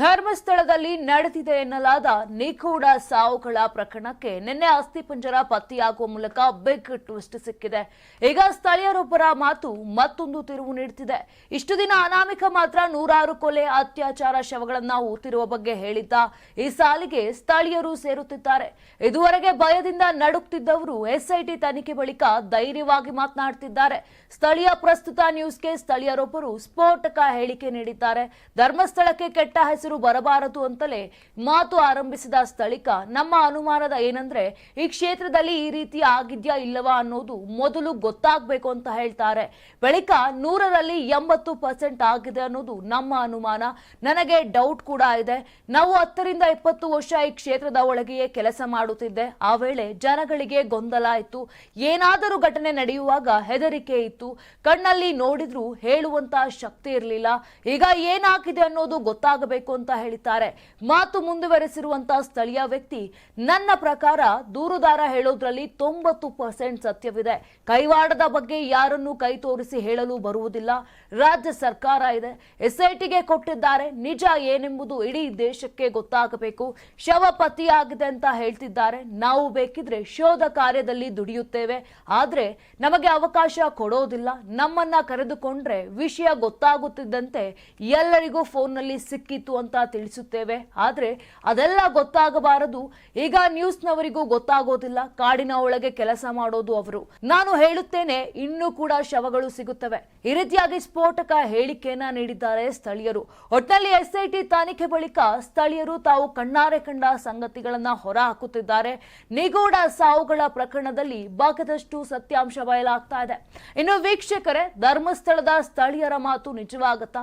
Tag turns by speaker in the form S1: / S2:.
S1: ಧರ್ಮಸ್ಥಳದಲ್ಲಿ ನಡೆದಿದೆ ಎನ್ನಲಾದ ನಿಗೂಢ ಸಾವುಗಳ ಪ್ರಕರಣಕ್ಕೆ ನಿನ್ನೆ ಅಸ್ಥಿಪಂಜರ ಪತ್ತೆಯಾಗುವ ಮೂಲಕ ಬಿಗ್ ಟ್ವಿಸ್ಟ್ ಸಿಕ್ಕಿದೆ. ಈಗ ಸ್ಥಳೀಯರೊಬ್ಬರ ಮಾತು ಮತ್ತೊಂದು ತಿರುವು ನೀಡುತ್ತಿದೆ ಇಷ್ಟು ದಿನ ಅನಾಮಿಕ ಮಾತ್ರ ನೂರಾರು ಕೊಲೆ ಅತ್ಯಾಚಾರ ಶವಗಳನ್ನ ಊತಿರುವ ಬಗ್ಗೆ ಹೇಳಿದ್ದ ಈ ಸಾಲಿಗೆ ಸ್ಥಳೀಯರು ಸೇರುತ್ತಿದ್ದಾರೆ. ಇದುವರೆಗೆ ಭಯದಿಂದ ನಡುಕ್ತಿದ್ದವರು ಎಸ್ಐಟಿ ತನಿಖೆ ಬಳಿಕ ಧೈರ್ಯವಾಗಿ ಮಾತನಾಡುತ್ತಿದ್ದಾರೆ ಸ್ಥಳೀಯ ಪ್ರಸ್ತುತ ನ್ಯೂಸ್ಗೆ ಸ್ಥಳೀಯರೊಬ್ಬರು ಸ್ಫೋಟಕ ಹೇಳಿಕೆ ನೀಡಿದ್ದಾರೆ. ಧರ್ಮಸ್ಥಳಕ್ಕೆ ಕೆಟ್ಟ ಬರಬಾರದು ಅಂತಲೇ ಮಾತು ಆರಂಭಿಸಿದ ಸ್ಥಳಿಕ, ನಮ್ಮ ಅನುಮಾನದ ಏನಂದ್ರೆ, ಈ ಕ್ಷೇತ್ರದಲ್ಲಿ ಈ ರೀತಿ ಆಗಿದ್ಯಾ ಇಲ್ಲವಾ ಅನ್ನೋದು ಮೊದಲು ಗೊತ್ತಾಗಬೇಕು ಅಂತ ಹೇಳ್ತಾರೆ. ಬಳಿಕ ನೂರರಲ್ಲಿ ಎಂಬತ್ತು ಪರ್ಸೆಂಟ್ ಆಗಿದೆ ಅನ್ನೋದು ನಮ್ಮ ಅನುಮಾನ. ನನಗೆ ಡೌಟ್ ಕೂಡ ಇದೆ. ನಾವು ಹತ್ತರಿಂದ ಇಪ್ಪತ್ತು ವರ್ಷ ಈ ಕ್ಷೇತ್ರದ ಒಳಗೆಯೇ ಕೆಲಸ ಮಾಡುತ್ತಿದ್ದೆ. ಆ ವೇಳೆ ಜನಗಳಿಗೆ ಗೊಂದಲ ಇತ್ತು ಏನಾದರೂ ಘಟನೆ ನಡೆಯುವಾಗ ಹೆದರಿಕೆ ಇತ್ತು. ಕಣ್ಣಲ್ಲಿ ನೋಡಿದ್ರು ಹೇಳುವಂತ ಶಕ್ತಿ ಇರಲಿಲ್ಲ. ಈಗ ಏನಾಗಿದೆ ಅನ್ನೋದು ಗೊತ್ತಾಗಬೇಕು ಅಂತ ಹೇಳಿದ್ದಾರೆ. ಮಾತು ಮುಂದುವರೆಸಿರುವಂತಹ ಸ್ಥಳೀಯ ವ್ಯಕ್ತಿ, ನನ್ನ ಪ್ರಕಾರ ದೂರುದಾರ ಹೇಳೋದ್ರಲ್ಲಿ ತೊಂಬತ್ತು ಪರ್ಸೆಂಟ್ ಸತ್ಯವಿದೆ. ಕೈವಾಡದ ಬಗ್ಗೆ ಯಾರನ್ನು ಕೈ ತೋರಿಸಿ ಹೇಳಲು ಬರುವುದಿಲ್ಲ. ರಾಜ್ಯ ಸರ್ಕಾರ ಇದೆ. ಎಸ್ಐಟಿಗೆ ಕೊಟ್ಟಿದ್ದಾರೆ. ನಿಜ ಏನೆಂಬುದು ಇಡೀ ದೇಶಕ್ಕೆ ಗೊತ್ತಾಗಬೇಕು. ಶವ ಪತಿಯಾಗಿದೆ ಅಂತ ಹೇಳ್ತಿದ್ದಾರೆ. ನಾವು ಬೇಕಿದ್ರೆ ಶೋಧ ಕಾರ್ಯದಲ್ಲಿ ದುಡಿಯುತ್ತೇವೆ. ಆದ್ರೆ ನಮಗೆ ಅವಕಾಶ ಕೊಡೋದಿಲ್ಲ. ನಮ್ಮನ್ನ ಕರೆದುಕೊಂಡ್ರೆ ವಿಷಯ ಗೊತ್ತಾಗುತ್ತಿದ್ದಂತೆ ಎಲ್ಲರಿಗೂ ಫೋನ್ನಲ್ಲಿ ಸಿಕ್ಕಿತ್ತು ಅಂತ ತಿಳಿಸುತ್ತೇವೆ. ಆದರೆ ಅದೆಲ್ಲ ಗೊತ್ತಾಗಬಾರದು. ಈಗ ನ್ಯೂಸ್ನವರಿಗೂ ಗೊತ್ತಾಗೋದಿಲ್ಲ. ಕಾಡಿನ ಒಳಗೆ ಕೆಲಸ ಮಾಡೋದು ಅವರು. ನಾನು ಹೇಳುತ್ತೇನೆ, ಇನ್ನೂ ಕೂಡ ಶವಗಳು ಸಿಗುತ್ತವೆ. ಈ ರೀತಿಯಾಗಿ ಸ್ಫೋಟಕ ಹೇಳಿಕೆಯನ್ನ ನೀಡಿದ್ದಾರೆ ಸ್ಥಳೀಯರು. ಒಟ್ನಲ್ಲಿ ಎಸ್ಐಟಿ ತನಿಖೆ ಬಳಿಕ ಸ್ಥಳೀಯರು ತಾವು ಕಣ್ಣಾರೆ ಕಂಡ ಸಂಗತಿಗಳನ್ನ ಹೊರ ಹಾಕುತ್ತಿದ್ದಾರೆ ನಿಗೂಢ ಸಾವುಗಳ ಪ್ರಕರಣದಲ್ಲಿ ಭಾಗದಷ್ಟು ಸತ್ಯಾಂಶ ಬಯಲಾಗ್ತಾ ಇದೆ. ಇನ್ನು ವೀಕ್ಷಕರೇ, ಧರ್ಮಸ್ಥಳದ ಸ್ಥಳೀಯರ ಮಾತು ನಿಜವಾಗತ್ತಾ?